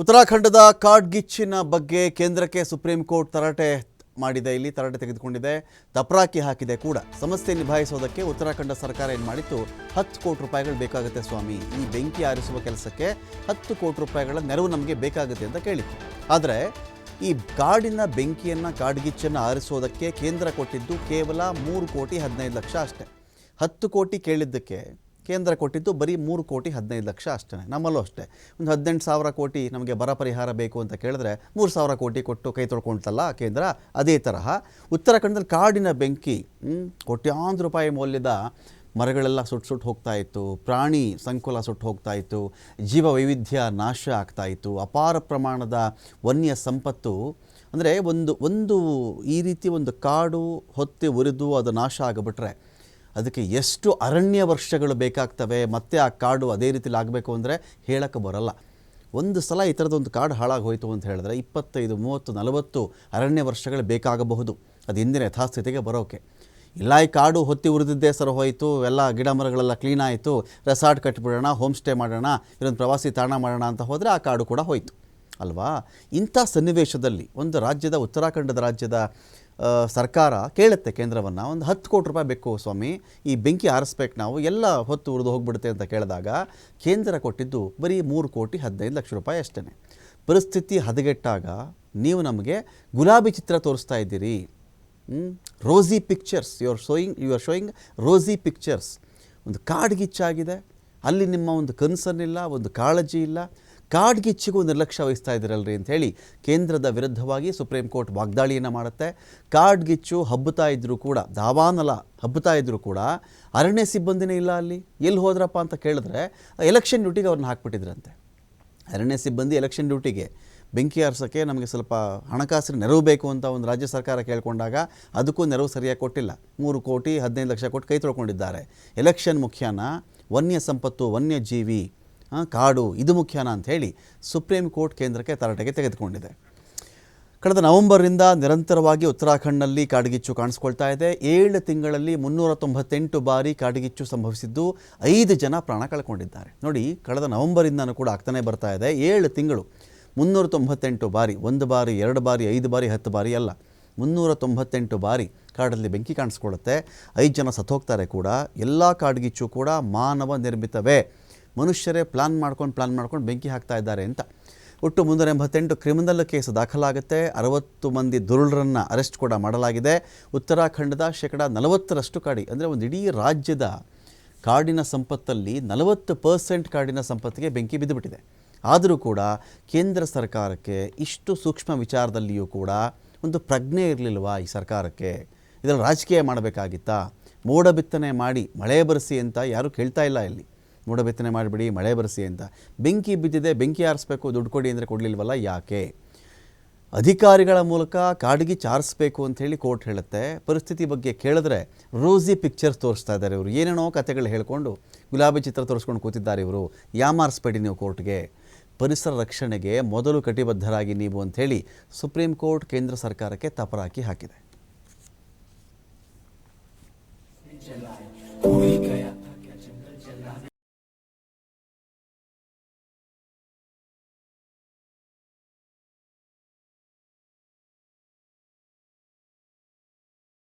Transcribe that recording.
ಉತ್ತರಾಖಂಡದ ಕಾಡ್ಗಿಚ್ಚಿನ ಬಗ್ಗೆ ಕೇಂದ್ರಕ್ಕೆ ಸುಪ್ರೀಂ ಕೋರ್ಟ್ ತರಾಟೆ ಮಾಡಿದೆ. ಇಲ್ಲಿ ತರಾಟೆ ತೆಗೆದುಕೊಂಡಿದೆ. ತಪರಾಕಿ ಹಾಕಿದೆ ಕೂಡ. ಸಮಸ್ಯೆ ನಿಭಾಯಿಸೋದಕ್ಕೆ ಉತ್ತರಾಖಂಡ ಸರ್ಕಾರ ಏನು ಮಾಡಿತ್ತು? ಹತ್ತು ಕೋಟಿ ರೂಪಾಯಿಗಳು ಬೇಕಾಗುತ್ತೆ ಸ್ವಾಮಿ. ಈ ಬೆಂಕಿ ಆರಿಸುವ ಕೆಲಸಕ್ಕೆ ಹತ್ತು ಕೋಟಿ ರೂಪಾಯಿಗಳ ನೆರವು ನಮಗೆ ಬೇಕಾಗುತ್ತೆ ಅಂತ ಕೇಳಿತ್ತು ಆದರೆ ಈ ಕಾಡಿನ ಬೆಂಕಿಯನ್ನು, ಕಾಡ್ಗಿಚ್ಚನ್ನು ಆರಿಸೋದಕ್ಕೆ ಕೇಂದ್ರ ಕೊಟ್ಟಿದ್ದು ಕೇವಲ ಮೂರು ಕೋಟಿ ಹದಿನೈದು ಲಕ್ಷ ಅಷ್ಟೇ. ಹತ್ತು ಕೋಟಿ ಕೇಳಿದ್ದಕ್ಕೆ ಕೇಂದ್ರ ಕೊಟ್ಟಿದ್ದು ಬರೀ ಮೂರು ಕೋಟಿ ಹದಿನೈದು ಲಕ್ಷ ಅಷ್ಟೇ ನಮ್ಮಲ್ಲೂ ಅಷ್ಟೇ. ಒಂದು ಹದಿನೆಂಟು ಸಾವಿರ ಕೋಟಿ ನಮಗೆ ಬರ ಪರಿಹಾರ ಬೇಕು ಅಂತ ಕೇಳಿದ್ರೆ ಮೂರು ಸಾವಿರ ಕೋಟಿ ಕೊಟ್ಟು ಕೈ ತೊಳ್ಕೊಳ್ತಲ್ಲ ಕೇಂದ್ರ, ಅದೇ ತರಹ ಉತ್ತರಾಖಂಡದಲ್ಲಿ ಕಾಡಿನ ಬೆಂಕಿ ಕೋಟ್ಯಾಂತರ ರೂಪಾಯಿ ಮೌಲ್ಯದ ಮರಗಳೆಲ್ಲ ಸುಟ್ಟು ಸುಟ್ಟು ಹೋಗ್ತಾ ಇತ್ತು. ಪ್ರಾಣಿ ಸಂಕುಲ ಸುಟ್ಟು ಹೋಗ್ತಾ ಇತ್ತು. ಜೀವ ವೈವಿಧ್ಯ ನಾಶ ಆಗ್ತಾ ಇತ್ತು. ಅಪಾರ ಪ್ರಮಾಣದ ವನ್ಯ ಸಂಪತ್ತು, ಅಂದರೆ ಒಂದು ಒಂದು ಈ ರೀತಿ ಒಂದು ಕಾಡು, ಹೊತ್ತಿ ಉರಿದು ಅದು ನಾಶ ಆಗಿಬಿಟ್ರೆ ಅದಕ್ಕೆ ಎಷ್ಟು ಅರಣ್ಯ ವರ್ಷಗಳು ಬೇಕಾಗ್ತವೆ, ಮತ್ತೆ ಆ ಕಾಡು ಅದೇ ರೀತಿಲಿ ಆಗಬೇಕು ಅಂದರೆ ಹೇಳಕ್ಕೆ ಬರಲ್ಲ. ಒಂದು ಸಲ ಈ ಥರದೊಂದು ಕಾಡು ಹಾಳಾಗಿ ಹೋಯಿತು ಅಂತ ಹೇಳಿದ್ರೆ ಇಪ್ಪತ್ತೈದು, ಮೂವತ್ತು, ನಲವತ್ತು ಅರಣ್ಯ ವರ್ಷಗಳು ಬೇಕಾಗಬಹುದು. ಅದು ಹಿಂದಿನ ಯಥಾಸ್ಥಿತಿಗೆ ಬರೋಕೆ. ಇಲ್ಲ, ಈ ಕಾಡು ಹೊತ್ತಿ ಉರಿದಿದ್ದೇ ಸರ ಹೋಯಿತು, ಎಲ್ಲ ಗಿಡ ಮರಗಳೆಲ್ಲ ಕ್ಲೀನ್ ಆಯಿತು, ರೆಸಾರ್ಟ್ ಕಟ್ಟಿಬಿಡೋಣ ಹೋಮ್ ಸ್ಟೇ ಮಾಡೋಣ ಇದೊಂದು ಪ್ರವಾಸಿ ತಾಣ ಮಾಡೋಣ ಅಂತ ಹೋದರೆ ಆ ಕಾಡು ಕೂಡ ಹೋಯಿತು. ಅಲ್ವಾ? ಇಂಥ ಸನ್ನಿವೇಶದಲ್ಲಿ ಒಂದು ರಾಜ್ಯದ, ಉತ್ತರಾಖಂಡದ ರಾಜ್ಯದ ಸರ್ಕಾರ ಕೇಳುತ್ತೆ ಕೇಂದ್ರವನ್ನು, ಒಂದು ಹತ್ತು ಕೋಟಿ ರೂಪಾಯಿ ಬೇಕು ಸ್ವಾಮಿ, ಈ ಬೆಂಕಿ ಆರಿಸ್ಬೇಕು ನಾವು, ಎಲ್ಲ ಹೊತ್ತು ಉರಿದು ಹೋಗ್ಬಿಡುತ್ತೆ ಅಂತ ಕೇಳಿದಾಗ, ಕೇಂದ್ರ ಕೊಟ್ಟಿದ್ದು ಬರೀ ಮೂರು ಕೋಟಿ ಹದಿನೈದು ಲಕ್ಷ ರೂಪಾಯಿ ಅಷ್ಟೇ ಪರಿಸ್ಥಿತಿ ಹದಗೆಟ್ಟಾಗ ನೀವು ನಮಗೆ ಗುಲಾಬಿ ಚಿತ್ರ ತೋರಿಸ್ತಾ ಇದ್ದೀರಿ. Rosy pictures you are showing you are showing rosy pictures. ಒಂದು ಕಾಡ್ಗಿಚ್ಚಾಗಿದೆ. ಅಲ್ಲಿ ನಿಮ್ಮ ಒಂದು ಕನ್ಸರ್ನ್ ಇಲ್ಲ, ಒಂದು ಕಾಳಜಿ ಇಲ್ಲ. ಕಾಡ್ಗಿಚ್ಚಿಗೂ ನಿರ್ಲಕ್ಷ್ಯ ವಹಿಸ್ತಾ ಇದ್ದೀರಲ್ರಿ ಹೇಳಿ ಕೇಂದ್ರದ ವಿರುದ್ಧವಾಗಿ ಸುಪ್ರೀಂ ಕೋರ್ಟ್ ವಾಗ್ದಾಳಿಯನ್ನು ಮಾಡುತ್ತೆ. ಕಾಡ್ಗಿಚ್ಚು ಹಬ್ಬುತ್ತಾ ಇದ್ದರೂ ಕೂಡ, ದಾವಾನಲ ಹಬ್ಬುತ್ತಾ ಇದ್ದರೂ ಕೂಡ ಅರಣ್ಯ ಸಿಬ್ಬಂದಿನೇ ಇಲ್ಲ ಅಲ್ಲಿ. ಎಲ್ಲಿ ಹೋದ್ರಪ್ಪ ಅಂತ ಕೇಳಿದ್ರೆ ಎಲೆಕ್ಷನ್ ಡ್ಯೂಟಿಗೆ ಅವ್ರನ್ನ ಹಾಕ್ಬಿಟ್ಟಿದ್ರಂತೆ. ಅರಣ್ಯ ಸಿಬ್ಬಂದಿ ಎಲೆಕ್ಷನ್ ಡ್ಯೂಟಿಗೆ ಬೆಂಕಿ ಆರಿಸೋಕ್ಕೆ ನಮಗೆ ಸ್ವಲ್ಪ ಹಣಕಾಸಿನ ನೆರವು ಬೇಕು ಅಂತ ಒಂದು ರಾಜ್ಯ ಸರ್ಕಾರ ಕೇಳಿಕೊಂಡಾಗ ಅದಕ್ಕೂ ನೆರವು ಸರಿಯಾಗಿ ಕೊಟ್ಟಿಲ್ಲ. ಮೂರು ಕೋಟಿ, ಹದಿನೈದು ಲಕ್ಷ ಕೊಟ್ಟು ಕೈ ತೊಳ್ಕೊಂಡಿದ್ದಾರೆ. ಎಲೆಕ್ಷನ್ ಮುಖ್ಯನ ವನ್ಯ ಸಂಪತ್ತು ವನ್ಯಜೀವಿ ಕಾಡು, ಇದು ಮುಖ್ಯನ ಅಂತ ಹೇಳಿ ಸುಪ್ರೀಂ ಕೋರ್ಟ್ ಕೇಂದ್ರಕ್ಕೆ ತರಾಟೆಗೆ ತೆಗೆದುಕೊಂಡಿದೆ. ಕಳೆದ ನವೆಂಬರ್ನಿಂದ ನಿರಂತರವಾಗಿ ಉತ್ತರಾಖಂಡ್ನಲ್ಲಿ ಕಾಡ್ಗಿಚ್ಚು ಕಾಣಿಸ್ಕೊಳ್ತಾ ಇದೆ. ಏಳು ತಿಂಗಳಲ್ಲಿ ಮುನ್ನೂರ ತೊಂಬತ್ತೆಂಟು ಬಾರಿ ಕಾಡ್ಗಿಚ್ಚು ಸಂಭವಿಸಿದ್ದು ಐದು ಜನ ಪ್ರಾಣ ಕಳ್ಕೊಂಡಿದ್ದಾರೆ. ನೋಡಿ, ಕಳೆದ ನವೆಂಬರಿಂದನೂ ಕೂಡ ಆಗ್ತಾನೆ ಬರ್ತಾ ಇದೆ. ಏಳು ತಿಂಗಳು ಮುನ್ನೂರ ತೊಂಬತ್ತೆಂಟು ಬಾರಿ, ಒಂದು ಬಾರಿ, ಎರಡು ಬಾರಿ, ಐದು ಬಾರಿ, ಹತ್ತು ಬಾರಿ ಅಲ್ಲ ಮುನ್ನೂರ ತೊಂಬತ್ತೆಂಟು ಬಾರಿ ಕಾಡಲ್ಲಿ ಬೆಂಕಿ ಕಾಣಿಸ್ಕೊಳ್ಳುತ್ತೆ. ಐದು ಜನ ಸತ್ತೋಗ್ತಾರೆ ಕೂಡ. ಎಲ್ಲ ಕಾಡ್ಗಿಚ್ಚು ಕೂಡ ಮಾನವ ನಿರ್ಮಿತವೇ. ಮನುಷ್ಯರೇ ಪ್ಲಾನ್ ಮಾಡ್ಕೊಂಡು ಪ್ಲಾನ್ ಮಾಡ್ಕೊಂಡು ಬೆಂಕಿ ಹಾಕ್ತಾ ಇದ್ದಾರೆ ಅಂತ. ಒಟ್ಟು ಮುನ್ನೂರ ಎಂಬತ್ತೆಂಟು ಕ್ರಿಮಿನಲ್ ಕೇಸ್ ದಾಖಲಾಗುತ್ತೆ. ಅರವತ್ತು ಮಂದಿ ದುರುಳರನ್ನು ಅರೆಸ್ಟ್ ಕೂಡ ಮಾಡಲಾಗಿದೆ. ಉತ್ತರಾಖಂಡದ ಶೇಕಡ ನಲವತ್ತರಷ್ಟು ಕಾಡಿ, ಅಂದರೆ ಒಂದು ಇಡೀ ರಾಜ್ಯದ ಕಾಡಿನ ಸಂಪತ್ತಲ್ಲಿ ನಲವತ್ತು ಪರ್ಸೆಂಟ್ ಕಾಡಿನ ಸಂಪತ್ತಿಗೆ ಬೆಂಕಿ ಬಿದ್ದುಬಿಟ್ಟಿದೆ. ಆದರೂ ಕೂಡ ಕೇಂದ್ರ ಸರ್ಕಾರಕ್ಕೆ ಇಷ್ಟು ಸೂಕ್ಷ್ಮ ವಿಚಾರದಲ್ಲಿಯೂ ಕೂಡ ಒಂದು ಪ್ರಜ್ಞೆ ಇರಲಿಲ್ವಾ ಈ ಸರ್ಕಾರಕ್ಕೆ? ಇದರಲ್ಲಿ ರಾಜಕೀಯ ಮಾಡಬೇಕಾಗಿತ್ತಾ? ಮೋಡ ಬಿತ್ತನೆ ಮಾಡಿ ಮಳೆ ಬರೆಸಿ ಅಂತ ಯಾರೂ ಕೇಳ್ತಾ ಇಲ್ಲ ಇಲ್ಲಿ. ಮೋಡ ಬಿತ್ತನೆ ಮಾಡಿಬಿಡಿ, ಮಳೆ ಬರೆಸಿ ಅಂತ. ಬೆಂಕಿ ಬಿದ್ದಿದೆ, ಬೆಂಕಿ ಆರಿಸ್ಬೇಕು, ದುಡ್ಡು ಕೊಡಿ ಅಂದರೆ ಕೊಡಲಿಲ್ವಲ್ಲ, ಯಾಕೆ? ಅಧಿಕಾರಿಗಳ ಮೂಲಕ ಕಾಡಿಗೆ ಚಾರಿಸ್ಬೇಕು ಅಂತ ಹೇಳಿ ಕೋರ್ಟ್ ಹೇಳುತ್ತೆ. ಪರಿಸ್ಥಿತಿ ಬಗ್ಗೆ ಕೇಳಿದ್ರೆ ರೋಸಿ ಪಿಕ್ಚರ್ಸ್ ತೋರಿಸ್ತಾ ಇದ್ದಾರೆ ಇವರು. ಏನೇನೋ ಕಥೆಗಳು ಹೇಳ್ಕೊಂಡು ಗುಲಾಬಿ ಚಿತ್ರ ತೋರಿಸ್ಕೊಂಡು ಕೂತಿದ್ದಾರೆ ಇವರು. ಯಾಮಾರಿಸ್ಬೇಡಿ ನೀವು ಕೋರ್ಟ್ಗೆ. ಪರಿಸರ ರಕ್ಷಣೆಗೆ ಮೊದಲು ಕಟಿಬದ್ಧರಾಗಿ ನೀವು ಅಂಥೇಳಿ ಸುಪ್ರೀಂ ಕೋರ್ಟ್ ಕೇಂದ್ರ ಸರ್ಕಾರಕ್ಕೆ ತಪರಾಕಿ ಹಾಕಿದೆ.